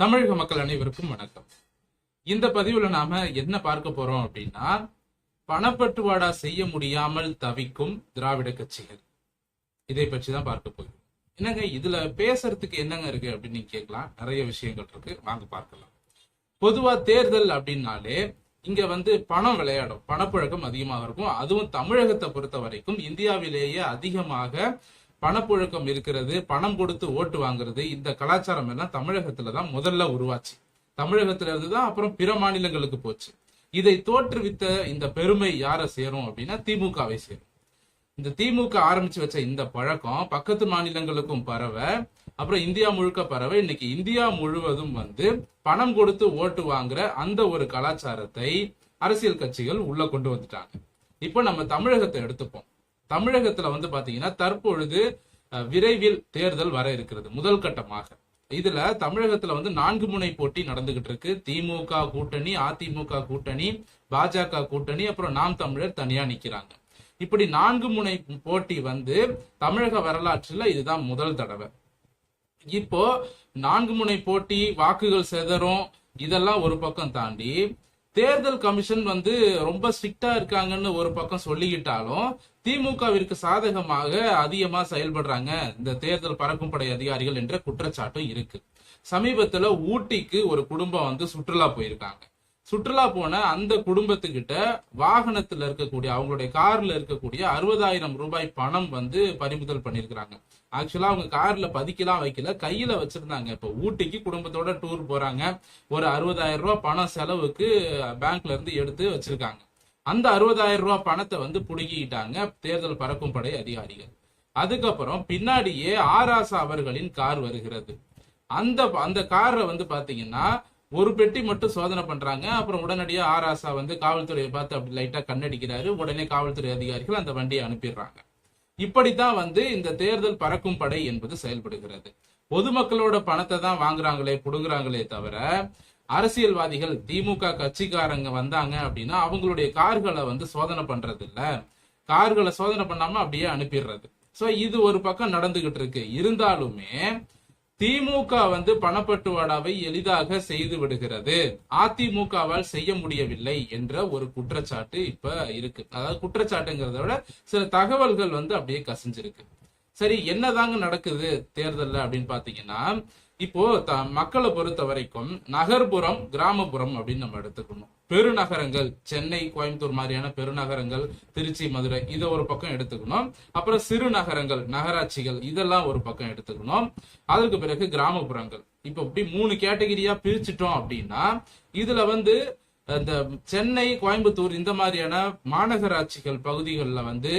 தமிழக மக்கள் அனைவருக்கும் வணக்கம். இந்த பதிவுல நாம என்ன பார்க்க போறோம் அப்படின்னா பணப்பட்டுவாடா செய்ய முடியாமல் தவிக்கும் திராவிட கட்சிகள். இதை பற்றி தான் பார்க்க போகிறோம். என்னங்க இதுல பேசுறதுக்கு என்னங்க இருக்கு அப்படின்னு நீங்க கேட்கலாம். நிறைய விஷயங்கள் இருக்கு. வாங்க பார்க்கலாம். பொதுவா தேர்தல் அப்படின்னாலே இங்க வந்து பணம் விளையாடும். பணப்புழக்கம் அதிகமாக இருக்கும். அதுவும் தமிழகத்தை பொறுத்த வரைக்கும் இந்தியாவிலேயே அதிகமாக பணப்புழக்கம் இருக்கிறது பணம் கொடுத்து ஓட்டு வாங்குறது இந்த கலாச்சாரம் எல்லாம் தமிழகத்துல தான் முதல்ல உருவாச்சு. தமிழகத்துல இருந்து தான் அப்புறம் பிற மாநிலங்களுக்கு போச்சு. இதை தோற்றுவித்த இந்த பெருமை யாரை சேரும் அப்படின்னா திமுகவை சேரும். இந்த திமுக ஆரம்பிச்சு வச்ச இந்த பழக்கம் பக்கத்து மாநிலங்களுக்கும் பரவ அப்புறம் இந்தியா முழுக்க பரவ இன்னைக்கு இந்தியா முழுவதும் வந்து பணம் கொடுத்து ஓட்டு வாங்குற அந்த ஒரு கலாச்சாரத்தை அரசியல் கட்சிகள் உள்ள கொண்டு வந்துட்டாங்க. இப்போ நம்ம தமிழகத்தை எடுத்துப்போம். தமிழகத்துல வந்து பாத்தீங்கன்னா தற்பொழுது விரைவில் தேர்தல் வர இருக்கிறது முதல் கட்டமாக. இதுல தமிழகத்துல வந்து நான்கு முனை போட்டி நடந்துகிட்டு இருக்கு. திமுக கூட்டணி அதிமுக கூட்டணி பாஜக கூட்டணி அப்புறம் நாம் தமிழர் தனியா நிக்கிறாங்க. இப்படி நான்கு முனை போட்டி வந்து தமிழக வரலாற்றுல இதுதான் முதல் தடவை. இப்போ நான்கு முனை போட்டி வாக்குகள் செதறும் இதெல்லாம் ஒரு பக்கம் தாண்டி தேர்தல் கமிஷன் வந்து ரொம்ப ஸ்ட்ரிக்டா இருக்காங்கன்னு ஒரு பக்கம் சொல்லிக்கிட்டாலும் திமுகவிற்கு சாதகமாக அதிகமா செயல்படுறாங்க இந்த தேர்தல் பறக்கும் படை அதிகாரிகள் என்ற குற்றச்சாட்டும் இருக்கு. சமீபத்துல ஊட்டிக்கு ஒரு குடும்பம் வந்து சுற்றுலா போயிருக்காங்க. சுற்றுலா போன அந்த குடும்பத்துக்கிட்ட வாகனத்துல இருக்கக்கூடிய அவங்களுடைய கார்ல இருக்கக்கூடிய அறுபதாயிரம் ரூபாய் பணம் வந்து பறிமுதல் பண்ணிருக்கிறாங்க. ஆக்சுவலா அவங்க கார்ல பதிக்கலாம் வைக்கல கையில வச்சிருந்தாங்க. இப்ப ஊட்டிக்கு குடும்பத்தோட டூர் போறாங்க. ஒரு அறுபதாயிரம் ரூபாய் பணம் செலவுக்கு பேங்க்ல இருந்து எடுத்து வச்சிருக்காங்க. அந்த அறுபதாயிரம் ரூபாய் பணத்தை வந்து புடுங்கிக்கிட்டாங்க தேர்தல் பறக்கும் படை அதிகாரிகள். அதுக்கப்புறம் பின்னாடியே ஆராசா அவர்களின் கார் வருகிறது. அந்த அந்த காரை வந்து பாத்தீங்கன்னா ஒரு பெட்டி மட்டும் சோதனை பண்றாங்க. அப்புறம் உடனடியா ஆராசா வந்து காவல்துறையை பார்த்து அப்படி லைட்டா கண்ணடிக்கிறாரு. உடனே காவல்துறை அதிகாரிகள் அந்த வண்டியை அனுப்பிடுறாங்க. இப்படித்தான் வந்து இந்த தேர்தல் பறக்கும் படை என்பது செயல்படுகிறது. பொதுமக்களோட பணத்தை தான் வாங்குறாங்களே புடுங்குறாங்களே தவிர அரசியல்வாதிகள் திமுக கட்சிக்காரங்க வந்தாங்க அப்படின்னா அவங்களுடைய கார்களை வந்து சோதனை பண்றது இல்ல கார்களை சோதனை பண்ணாம அப்படியே அனுப்பிடுறது. சோ இது ஒரு பக்கம் நடந்துகிட்டு இருக்கு. இருந்தாலுமே திமுக வந்து பணப்பட்டுவாடாவை எளிதாக செய்து விடுகிறது. அதிமுகவால் செய்ய முடியவில்லை என்ற ஒரு குற்றச்சாட்டு இப்ப இருக்கு. அதாவது குற்றச்சாட்டுங்கிறத விட சில தகவல்கள் வந்து அப்படியே கசிஞ்சிருக்கு. சரி என்னதாங்க நடக்குது தேர்தல்ல அப்படின்னு பாத்தீங்கன்னா இப்போ த மக்களை பொறுத்த வரைக்கும் நகர்ப்புறம் கிராமப்புறம் அப்படின்னு நம்ம எடுத்துக்கணும். பெருநகரங்கள் சென்னை கோயம்புத்தூர் மாதிரியான பெருநகரங்கள் திருச்சி மதுரை இதை ஒரு பக்கம் எடுத்துக்கணும். அப்புறம் சிறு நகரங்கள் நகராட்சிகள் இதெல்லாம் ஒரு பக்கம் எடுத்துக்கணும். அதற்கு பிறகு கிராமப்புறங்கள். இப்போ இப்படி மூணு கேட்டகிரியா பிரிச்சிட்டோம் அப்படின்னா இதுல வந்து இந்த சென்னை கோயம்புத்தூர் இந்த மாதிரியான மாநகராட்சிகள் பகுதிகளில் வந்து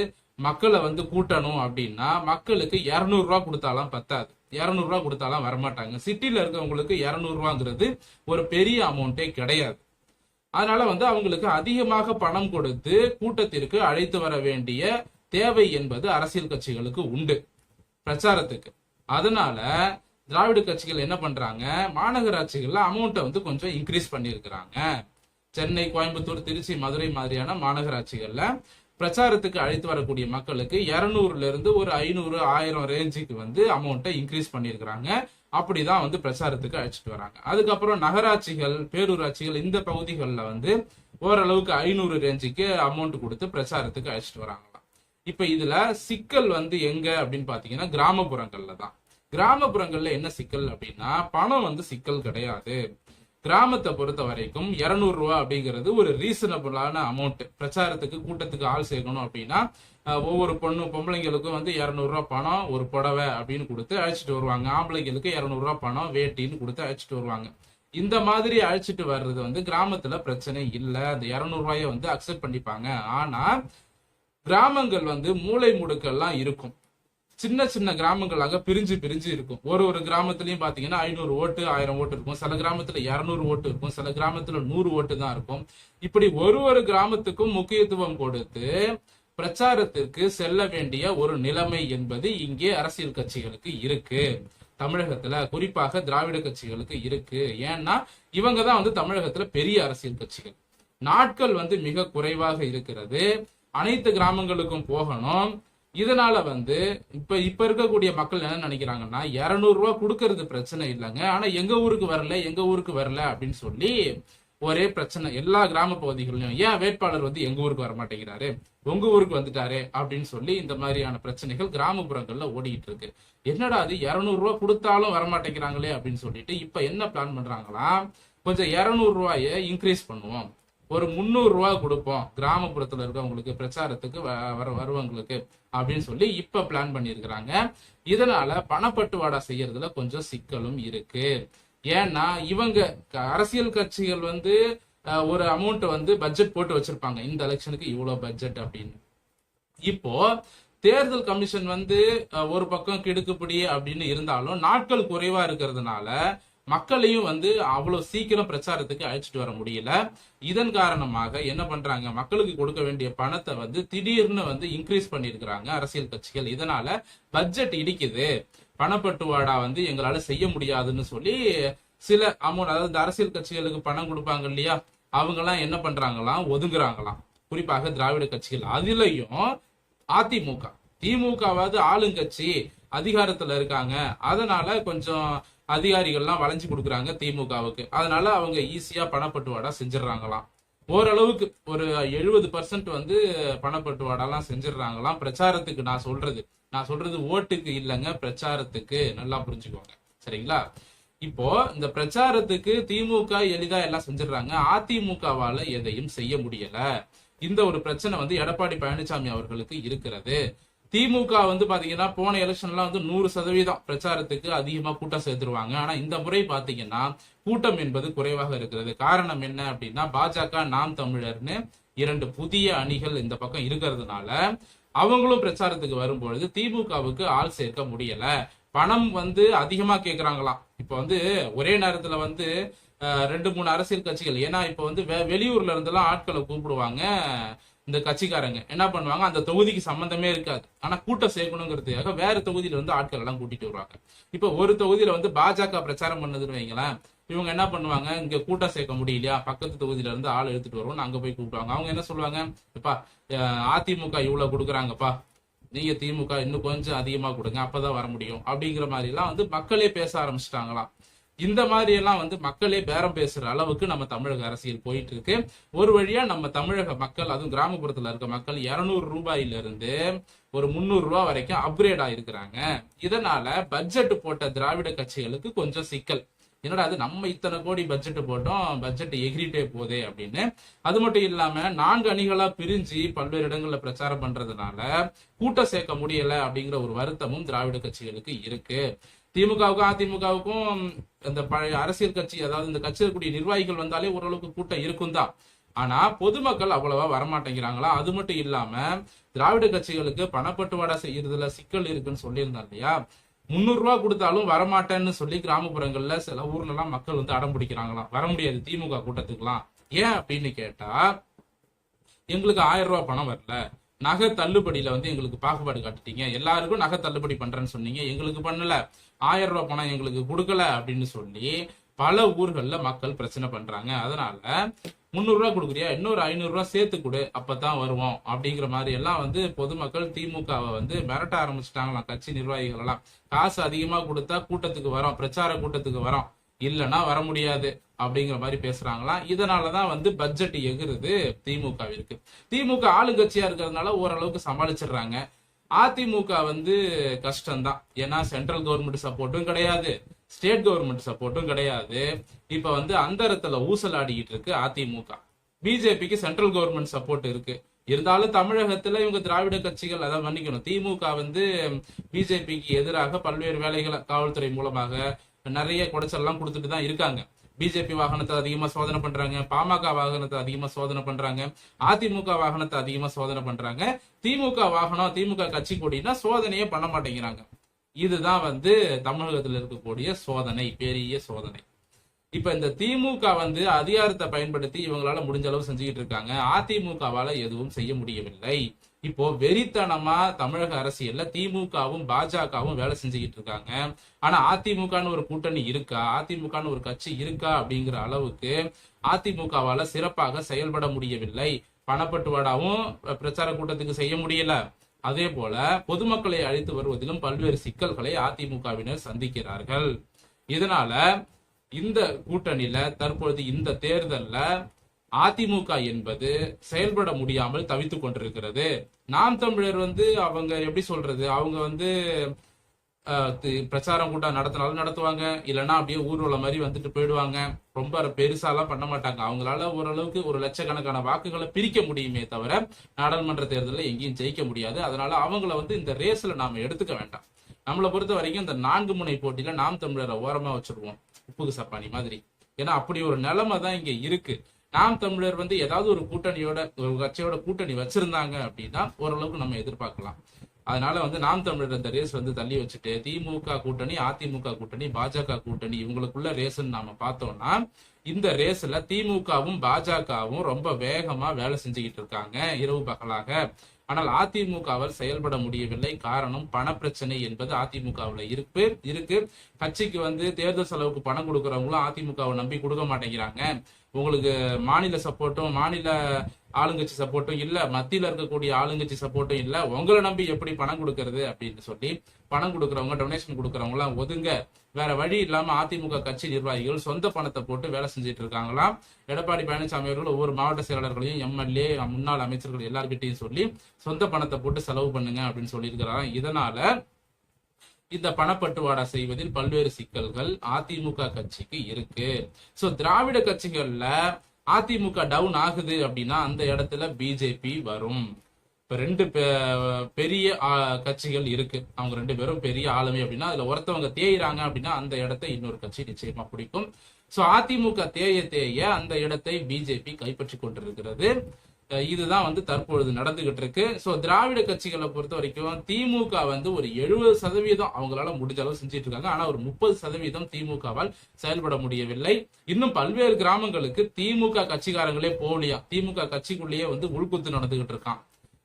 மக்களை வந்து கூட்டணும் அப்படின்னா மக்களுக்கு இருநூறு ரூபா கொடுத்தாலாம் பத்தாது. இருநூறு ரூபா கொடுத்தாலாம் வரமாட்டாங்க சிட்டியில் இருக்கவங்களுக்கு இரநூறுவாங்கிறது ஒரு பெரிய அமௌண்ட்டே கிடையாது. அதனால வந்து அவங்களுக்கு அதிகமாக பணம் கொடுத்து கூட்டத்திற்கு அழைத்து வர வேண்டிய தேவை என்பது அரசியல் கட்சிகளுக்கு உண்டு. பிரச்சாரத்துக்கு. அதனால திராவிட கட்சிகள் என்ன பண்றாங்க? மாநகராட்சிகள்ல அமௌண்ட்டை வந்து கொஞ்சம் இன்க்ரீஸ் பண்ணியிருக்கிறாங்க. சென்னை கோயம்புத்தூர் திருச்சி மதுரை மாதிரியான மாநகராட்சிகள்ல பிரச்சாரத்துக்கு அழைத்து வரக்கூடிய மக்களுக்கு இரநூறுல இருந்து ஒரு ஐநூறு ஆயிரம் ரேஞ்சுக்கு வந்து அமௌண்ட்டை இன்க்ரீஸ் பண்ணியிருக்கிறாங்க. அப்படிதான் வந்து பிரச்சாரத்துக்கு அழைச்சிட்டு வராங்க. அதுக்கப்புறம் நகராட்சிகள் பேரூராட்சிகள் இந்த பகுதிகளில் வந்து ஓரளவுக்கு ஐநூறு ரேஞ்சுக்கு அமௌண்ட் கொடுத்து பிரச்சாரத்துக்கு அழைச்சிட்டு வராங்களாம். இப்போ இதுல சிக்கல் வந்து எங்க அப்படின்னு பாத்தீங்கன்னா கிராமப்புறங்கள்ல தான். கிராமப்புறங்கள்ல என்ன சிக்கல் அப்படின்னா பணம் வந்து சிக்கல் கிடையாது. கிராமத்தை பொறுத்த வரைக்கும் இருநூறு ரூபா அப்படிங்கிறது ஒரு ரீசனபிளான அமௌண்ட் பிரச்சாரத்துக்கு கூட்டத்துக்கு ஆள் சேர்க்கணும் அப்படின்னா ஒவ்வொரு பொண்ணு பொம்பளைங்களுக்கும் வந்து இரநூறுவா ரூபா பணம் ஒரு புடவை அப்படின்னு கொடுத்து அழைச்சிட்டு வருவாங்க. ஆம்பளைங்களுக்கு இருநூறு ரூபா பணம் வேட்டின்னு கொடுத்து அழைச்சிட்டு வருவாங்க. இந்த மாதிரி அழைச்சிட்டு வர்றது வந்து கிராமத்துல பிரச்சனை இல்லை. அந்த இரநூறுவாயை வந்து அக்செப்ட் பண்ணிப்பாங்க. ஆனா கிராமங்கள் வந்து மூளை முடுக்கெல்லாம் இருக்கும். சின்ன சின்ன கிராமங்களாக பிரிஞ்சு பிரிஞ்சு இருக்கும். ஒரு ஒரு கிராமத்துலயும் பாத்தீங்கன்னா ஐநூறு ஓட்டு ஆயிரம் ஓட்டு இருக்கும். சில கிராமத்துல இரநூறு ஓட்டு இருக்கும். சில கிராமத்துல நூறு ஓட்டு தான் இருக்கும். இப்படி ஒரு ஒரு கிராமத்துக்கும் முக்கியத்துவம் கொடுத்து பிரச்சாரத்திற்கு செல்ல வேண்டிய ஒரு நிலைமை என்பது இங்கே அரசியல் கட்சிகளுக்கு இருக்கு. தமிழகத்துல குறிப்பாக திராவிட கட்சிகளுக்கு இருக்கு. ஏன்னா இவங்க தான் வந்து தமிழகத்துல பெரிய அரசியல் கட்சிகள். நாட்கள் வந்து மிக குறைவாக இருக்கிறது. அனைத்து கிராமங்களுக்கும் போகணும். இதனால வந்து இப்ப இப்ப இருக்கக்கூடிய மக்கள் என்ன நினைக்கிறாங்கன்னா 200 ரூபாய் கொடுக்கறது பிரச்சனை இல்லைங்க. ஆனா எங்க ஊருக்கு வரல எங்க ஊருக்கு வரல அப்படின்னு சொல்லி ஒரே பிரச்சனை. எல்லா கிராம பகுதிகளிலும் ஏன் வேட்பாளர் வந்து எங்க ஊருக்கு வர மாட்டேங்கிறாரு? உங்க ஊருக்கு வந்துட்டாரு அப்படின்னு சொல்லி இந்த மாதிரியான பிரச்சனைகள் கிராமப்புறங்கள்ல ஓடிட்டு இருக்கு. என்னடா அது 200 ரூபாய் கொடுத்தாலும் வர மாட்டேங்கிறாங்களே அப்படின்னு சொல்லிட்டு இப்ப என்ன பிளான் பண்றாங்களா கொஞ்சம் இருநூறு ரூபாய இன்க்ரீஸ் பண்ணுவோம். ஒரு முந்நூறுரூவா கொடுப்போம். கிராமப்புறத்துல இருக்கவங்களுக்கு பிரச்சாரத்துக்கு வ- வர வருவங்களுக்கு அப்படின்னு சொல்லி இப்ப பிளான் பண்ணியிருக்கிறாங்க. இதனால பணப்பட்டுவாடா செய்யறதுல கொஞ்சம் சிக்கலும் இருக்கு. ஏன்னா இவங்க க- அரசியல் கட்சிகள் வந்து ஒரு அமௌண்ட் வந்து பட்ஜெட் போட்டு வச்சிருப்பாங்க. இந்த எலெக்ஷனுக்கு இவ்வளவு பட்ஜெட் அப்படின்னு. இப்போ தேர்தல் கமிஷன் வந்து ஒரு பக்கம் கிடுக்குப்பிடி அப்படின்னு இருந்தாலும் நாட்கள் குறைவா இருக்கிறதுனால மக்களையும் வந்து அவ்வளவு சீக்கிரம் பிரச்சாரத்துக்கு அழைச்சிட்டு வர முடியல. இதன் காரணமாக என்ன பண்றாங்க? மக்களுக்கு கொடுக்க வேண்டிய பணத்தை வந்து திடீர்னு வந்து இன்க்ரீஸ் பண்ணியிருக்கிறாங்க அரசியல் கட்சிகள். இதனால பட்ஜெட் இடிக்குது. பணப்பட்டுவாடா வந்து எங்களால செய்ய முடியாதுன்னு சொல்லி சில அமௌண்ட் அதாவது இந்த அரசியல் கட்சிகளுக்கு பணம் கொடுப்பாங்க இல்லையா? அவங்க எல்லாம் என்ன பண்றாங்களாம்? ஒதுங்குறாங்களாம். குறிப்பாக திராவிட கட்சிகள். அதுலயும் அதிமுக. திமுகவாவது ஆளுங்கட்சி அதிகாரத்துல இருக்காங்க. அதனால கொஞ்சம் அதிகாரிகள்லாம் வளைஞ்சு கொடுக்குறாங்க திமுகவுக்கு. அதனால அவங்க ஈஸியா பணப்பட்டுவாடா செஞ்சிடறாங்களாம் ஓரளவுக்கு ஒரு எழுபது பர்சன்ட் வந்து பணப்பட்டுவாடாலாம் செஞ்சிடறாங்களாம் பிரச்சாரத்துக்கு நான் சொல்றது. நான் சொல்றது ஓட்டுக்கு இல்லைங்க பிரச்சாரத்துக்கு. நல்லா புரிஞ்சுக்கோங்க. சரிங்களா? இப்போ இந்த பிரச்சாரத்துக்கு திமுக எளிதா எல்லாம் செஞ்சிடறாங்க அதிமுகவால எதையும் செய்ய முடியல. இந்த ஒரு பிரச்சனை வந்து எடப்பாடி பழனிசாமி அவர்களுக்கு இருக்கிறது. திமுக வந்து பாத்தீங்கன்னா போன எலெக்ஷன்லாம் வந்து நூறு சதவீதம் பிரச்சாரத்துக்கு அதிகமா கூட்டம் சேர்த்துருவாங்க. ஆனா இந்த முறை பாத்தீங்கன்னா கூட்டம் என்பது குறைவாக இருக்கிறது. காரணம் என்ன அப்படின்னா பாஜக நாம் தமிழர்னு இரண்டு புதிய அணிகள் இந்த பக்கம் இருக்கிறதுனால அவங்களும் பிரச்சாரத்துக்கு வரும்பொழுது திமுகவுக்கு ஆள் சேர்க்க முடியல. பணம் வந்து அதிகமா கேக்குறாங்களாம். இப்ப வந்து ஒரே நேரத்துல வந்து ரெண்டு மூணு அரசியல் கட்சிகள். ஏன்னா இப்ப வந்து வெ- வெளியூர்ல இருந்தெல்லாம் ஆட்களை கூப்பிடுவாங்க. இந்த கட்சிக்காரங்க என்ன பண்ணுவாங்க அந்த தொகுதிக்கு சம்பந்தமே இருக்காது. ஆனா கூட்டம் சேர்க்கணுங்கிறதுக்காக வேற தொகுதியில இருந்து ஆட்கள் எல்லாம் கூட்டிட்டு வருவாங்க. இப்ப ஒரு தொகுதியில வந்து பாஜக பிரச்சாரம் பண்ணுதுன்னு வைங்களேன் இவங்க என்ன பண்ணுவாங்க இங்க கூட்டம் சேர்க்க முடியலையா? பக்கத்து தொகுதியில இருந்து ஆள் எடுத்துட்டு வருவோம் அங்க போய் கூப்பிடுவாங்க. அவங்க என்ன சொல்லுவாங்க இப்பா அதிமுக இவ்வளவு கொடுக்குறாங்கப்பா. நீங்க திமுக இன்னும் கொஞ்சம் அதிகமா கொடுங்க அப்பதான் வர முடியும். அப்படிங்கிற மாதிரி எல்லாம் வந்து மக்களே பேச ஆரம்பிச்சிட்டாங்களாம். இந்த மாதிரி எல்லாம் வந்து மக்களே பேரம் பேசுற அளவுக்கு நம்ம தமிழக அரசியல் போயிட்டு இருக்கு ஒரு வழியா நம்ம தமிழக மக்கள் அதுவும் கிராமப்புறத்துல இருக்க மக்கள் 200 ரூபாயில இருந்து ஒரு 300 ரூபாய் வரைக்கும் அப்கிரேட் ஆயிருக்கிறாங்க. இதனால பட்ஜெட் போட்ட திராவிட கட்சிகளுக்கு கொஞ்சம் சிக்கல். என்னடா அது நம்ம இத்தனை கோடி பட்ஜெட் போட்டோம் பட்ஜெட் எகிரிட்டே போதே அப்படின்னு. அது மட்டும் இல்லாம நான்கு அணிகளா பிரிஞ்சு பல்வேறு இடங்கள்ல பிரச்சாரம் பண்றதுனால கூட்டம் சேர்க்க முடியல அப்படிங்கிற ஒரு வருத்தமும் திராவிட கட்சிகளுக்கு இருக்கு. திமுகவுக்கும் அதிமுகவுக்கும் இந்த பழைய அரசியல் கட்சி அதாவது இந்த கட்சியில் இருக்கக்கூடிய நிர்வாகிகள் வந்தாலே ஓரளவுக்கு கூட்டம் இருக்கும் தான் ஆனா பொதுமக்கள் அவ்வளவா வரமாட்டேங்கிறாங்களா? அது மட்டும் இல்லாம திராவிட கட்சிகளுக்கு பணப்பட்டுவாடா செய்யறதுல சிக்கல் இருக்குன்னு சொல்லியிருந்தா இல்லையா? முந்நூறு ரூபா கொடுத்தாலும் வரமாட்டேன்னு சொல்லி கிராமப்புறங்கள்ல சில ஊர்ல எல்லாம் மக்கள் வந்து அடம் பிடிக்கிறாங்களாம். வர முடியாது திமுக கூட்டத்துக்குலாம் ஏன் அப்படின்னு கேட்டா எங்களுக்கு ஆயிரம் ரூபாய் பணம் வரல. நகை தள்ளுபடியில வந்து எங்களுக்கு பாகுபாடு காட்டிட்டீங்க. எல்லாருக்கும் நகை தள்ளுபடி பண்றேன்னு சொன்னீங்க. எங்களுக்கு பண்ணல. ஆயிரம் ரூபாய் பணம் எங்களுக்கு கொடுக்கல அப்படின்னு சொல்லி பல ஊர்கள்ல மக்கள் பிரச்சனை பண்றாங்க. அதனால முந்நூறு கொடுக்குறியா? இன்னொரு ஐநூறுரூவா சேர்த்து கொடு. அப்பதான் வருவோம். அப்படிங்கிற மாதிரி எல்லாம் வந்து பொதுமக்கள் திமுகவை வந்து மிரட்ட ஆரம்பிச்சிட்டாங்களாம். கட்சி நிர்வாகிகள் எல்லாம் காசு அதிகமா கொடுத்தா கூட்டத்துக்கு வரோம். பிரச்சார கூட்டத்துக்கு வரோம். இல்லைன்னா வர முடியாது. அப்படிங்கிற மாதிரி பேசுறாங்களாம் இதனாலதான் வந்து பட்ஜெட் எகுறுது திமுகவிற்கு. திமுக ஆளுங்கட்சியா இருக்கிறதுனால ஓரளவுக்கு சமாளிச்சிடுறாங்க. அதிமுக வந்து கஷ்டம்தான். ஏன்னா சென்ட்ரல் கவர்மெண்ட் சப்போர்ட்டும் கிடையாது. ஸ்டேட் கவர்மெண்ட் சப்போர்ட்டும் கிடையாது. இப்ப வந்து அந்தரத்துல ஊசல் ஆடிக்கிட்டு இருக்கு அதிமுக. பிஜேபிக்கு சென்ட்ரல் கவர்மெண்ட் சப்போர்ட் இருக்கு. இருந்தாலும் தமிழகத்துல இவங்க திராவிட கட்சிகள் அதான் மன்னிக்கணும் திமுக வந்து பிஜேபிக்கு எதிராக பல்வேறு வேலைகளை காவல்துறை மூலமாக நிறைய குடைச்சல்லாம் கொடுத்துட்டு தான் இருக்காங்க. பிஜேபி வாகனத்தை அதிகமா சோதனை பண்றாங்க பாமக வாகனத்தை அதிகமா சோதனை பண்றாங்க அதிமுக வாகனத்தை அதிகமா சோதனை பண்றாங்க. திமுக வாகனம் திமுக கட்சி கூடினா சோதனையே பண்ண மாட்டேங்கிறாங்க. இதுதான் வந்து தமிழகத்தில் இருக்கக்கூடிய சோதனை பெரிய சோதனை. இப்ப இந்த திமுக வந்து அதிகாரத்தை பயன்படுத்தி இவங்களால முடிஞ்ச அளவு செஞ்சுக்கிட்டு இருக்காங்க. அதிமுகவால எதுவும் செய்ய முடியவில்லை. இப்போ வெறித்தனமா தமிழக அரசியல்ல திமுகவும் பாஜகவும் வேலை செஞ்சுக்கிட்டு இருக்காங்க. ஆனா அதிமுகன்னு ஒரு கூட்டணி இருக்கா? அதிமுகன்னு ஒரு கட்சி இருக்கா அப்படிங்கிற அளவுக்கு அதிமுகவால சிறப்பாக செயல்பட முடியவில்லை. பணப்பட்டுவாடாவும் பிரச்சார கூட்டத்துக்கு செய்ய முடியல. அதே போல பொதுமக்களை அழைத்து வருவதிலும் பல்வேறு சிக்கல்களை அதிமுகவினர் சந்திக்கிறார்கள். இதனால இந்த கூட்டணியில தற்பொழுது இந்த தேர்தல்ல அதிமுக என்பது செயல்பட முடியாமல் தவித்து கொண்டிருக்கிறது. நாம் தமிழர் வந்து அவங்க எப்படி சொல்றது? அவங்க வந்து அஹ், பிரச்சாரம் கூட்டம் நடத்தினாலும் நடத்துவாங்க. இல்லைன்னா அப்படியே ஊர்வலம் மாதிரி வந்துட்டு போயிடுவாங்க. ரொம்ப பெருசாலாம் பண்ண மாட்டாங்க. அவங்களால ஓரளவுக்கு ஒரு லட்சக்கணக்கான வாக்குகளை பிரிக்க முடியுமே தவிர நாடாளுமன்ற தேர்தலில் எங்கேயும் ஜெயிக்க முடியாது. அதனால அவங்கள வந்து இந்த ரேஸ்ல நாம எடுத்துக்க வேண்டாம். நம்மளை பொறுத்த வரைக்கும் இந்த நான்கு முனை போட்டியில நாம் தமிழரை ஓரமா வச்சிருவோம். உப்புக்கு சப்பானி மாதிரி. ஏன்னா அப்படி ஒரு நிலைமை தான் இங்க இருக்கு. நாம் தமிழர் வந்து ஏதாவது ஒரு கூட்டணியோட ஒரு கட்சியோட கூட்டணி வச்சிருந்தாங்க அப்படின்னா ஓரளவுக்கு நம்ம எதிர்பார்க்கலாம். அதனால வந்து நாம் தமிழர் இந்த ரேஸ் வந்து தள்ளி வச்சுட்டு திமுக கூட்டணி அதிமுக கூட்டணி பாஜக கூட்டணி இவங்களுக்குள்ள ரேஸ்ன்னு நாம பார்த்தோம்னா இந்த ரேஸ்ல திமுகவும் பாஜகவும் ரொம்ப வேகமா வேலை செஞ்சுக்கிட்டு இருக்காங்க இரவு பகலாக. ஆனால் அதிமுகவால் செயல்பட முடியவில்லை. காரணம் பணப்பிரச்சனை என்பது அதிமுகவில் இருக்கு இருக்கு. கட்சிக்கு வந்து தேர்தல் செலவுக்கு பணம் கொடுக்கறவங்களும் அதிமுகவை நம்பி கொடுக்க மாட்டேங்கிறாங்க. உங்களுக்கு மாநில சப்போர்ட்டும் மாநில ஆளுங்கட்சி சப்போர்ட்டும் இல்ல மத்தியில இருக்கக்கூடிய ஆளுங்கட்சி சப்போர்ட்டும் இல்ல உங்களை நம்பி எப்படி பணம் கொடுக்கறது அப்படின்னு சொல்லி பணம் கொடுக்கறவங்க டொனேஷன் கொடுக்கறவங்க எல்லாம் ஒதுங்க வேற வழி இல்லாம அதிமுக கட்சி நிர்வாகிகள் சொந்த பணத்தை போட்டு வேலை செஞ்சுட்டு இருக்காங்களாம். எடப்பாடி பழனிசாமி அவர்கள் ஒவ்வொரு மாவட்ட செயலாளர்களையும் எம்எல்ஏ முன்னாள் அமைச்சர்கள் எல்லார்கிட்டையும் சொல்லி சொந்த பணத்தை போட்டு செலவு பண்ணுங்க அப்படின்னு சொல்லியிருக்கிறாங்க இதனால இந்த பணப்பட்டுவாடா செய்வதில் பல்வேறு சிக்கல்கள் அதிமுக கட்சிக்கு இருக்கு. சோ திராவிட கட்சிகள்ல அதிமுக டவுன் ஆகுது அப்படின்னா அந்த இடத்துல பிஜேபி வரும். இப்ப ரெண்டு பெ- பெரிய கட்சிகள் இருக்கு. அவங்க ரெண்டு பேரும் பெரிய ஆளுமை அப்படின்னா அதுல ஒருத்தவங்க தேயிறாங்க அப்படின்னா அந்த இடத்தை இன்னொரு கட்சி நிச்சயமா பிடிக்கும். சோ அதிமுக தேய தேய அந்த இடத்தை பிஜேபி கைப்பற்றி கொண்டிருக்கிறது. இதுதான் வந்து தற்பொழுது நடந்துகிட்டு இருக்கு சோ திராவிட கட்சிகளை பொறுத்த வரைக்கும் திமுக வந்து ஒரு எழுபது சதவீதம் அவங்களால முடிஞ்ச அளவு செஞ்சுட்டு இருக்காங்க ஆனா ஒரு முப்பது சதவீதம் திமுகவால் செயல்பட முடியவில்லை. இன்னும் பல்வேறு கிராமங்களுக்கு திமுக கட்சிக்காரங்களே போகலையா? திமுக கட்சிக்குள்ளேயே வந்து உள்குத்து நடந்துகிட்டு இருக்கான்.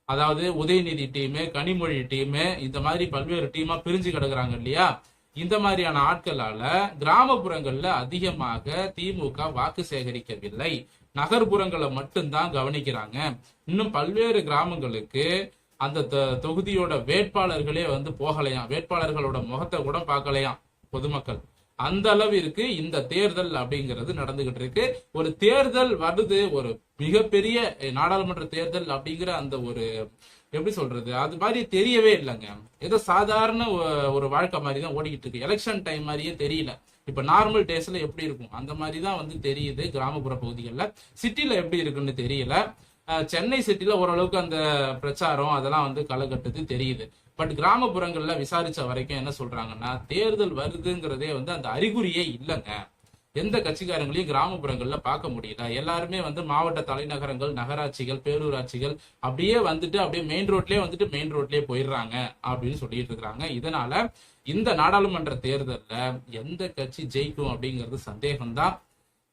அதாவது உதயநிதி டீமு கனிமொழி டீமு இந்த மாதிரி பல்வேறு டீமா பிரிஞ்சு கிடக்குறாங்க இல்லையா? இந்த மாதிரியான ஆட்களால கிராமப்புறங்கள்ல அதிகமாக திமுக வாக்கு சேகரிக்கவில்லை. நகர்ப்புறங்களை மட்டும்தான் கவனிக்கிறாங்க. இன்னும் பல்வேறு கிராமங்களுக்கு அந்த தொ- தொகுதியோட வேட்பாளர்களே வந்து போகலையாம். வேட்பாளர்களோட முகத்தை கூட பார்க்கலையாம் பொதுமக்கள். அந்த அளவிற்கு இந்த தேர்தல் அப்படிங்கிறது நடந்துகிட்டு இருக்கு. ஒரு தேர்தல் வருது ஒரு மிகப்பெரிய நாடாளுமன்ற தேர்தல் அப்படிங்கிற அந்த ஒரு எப்படி சொல்றது அது மாதிரி தெரியவே இல்லைங்க. ஏதோ சாதாரண ஒரு வாழ்க்கை மாதிரி தான் ஓடிக்கிட்டு இருக்கு. எலெக்ஷன் டைம் மாதிரியே தெரியல. இப்ப நார்மல் டேஸ்ல எப்படி இருக்கும்? அந்த மாதிரி தான் வந்து தெரியுது கிராமப்புற பகுதிகளில். சிட்டில எப்படி இருக்குன்னு தெரியல. சென்னை சிட்டில ஓரளவுக்கு அந்த பிரச்சாரம் அதெல்லாம் வந்து களை தெரியுது. பட் கிராமப்புறங்கள்ல விசாரிச்ச வரைக்கும் என்ன சொல்றாங்கன்னா தேர்தல் வருதுங்கிறதே வந்து அந்த அறிகுறியே இல்லைங்க. எந்த கட்சிக்காரங்களையும் கிராமப்புறங்கள்ல பார்க்க முடியல. எல்லாருமே வந்து மாவட்ட தலைநகரங்கள் நகராட்சிகள் பேரூராட்சிகள் அப்படியே வந்துட்டு அப்படியே மெயின் ரோட்லயே வந்துட்டு மெயின் ரோட்லயே போயிடுறாங்க அப்படின்னு சொல்லிட்டு இருக்கிறாங்க. இதனால இந்த நாடாளுமன்ற தேர்தல்ல எந்த கட்சி ஜெயிக்கும் அப்படிங்கிறது சந்தேகம்தான்.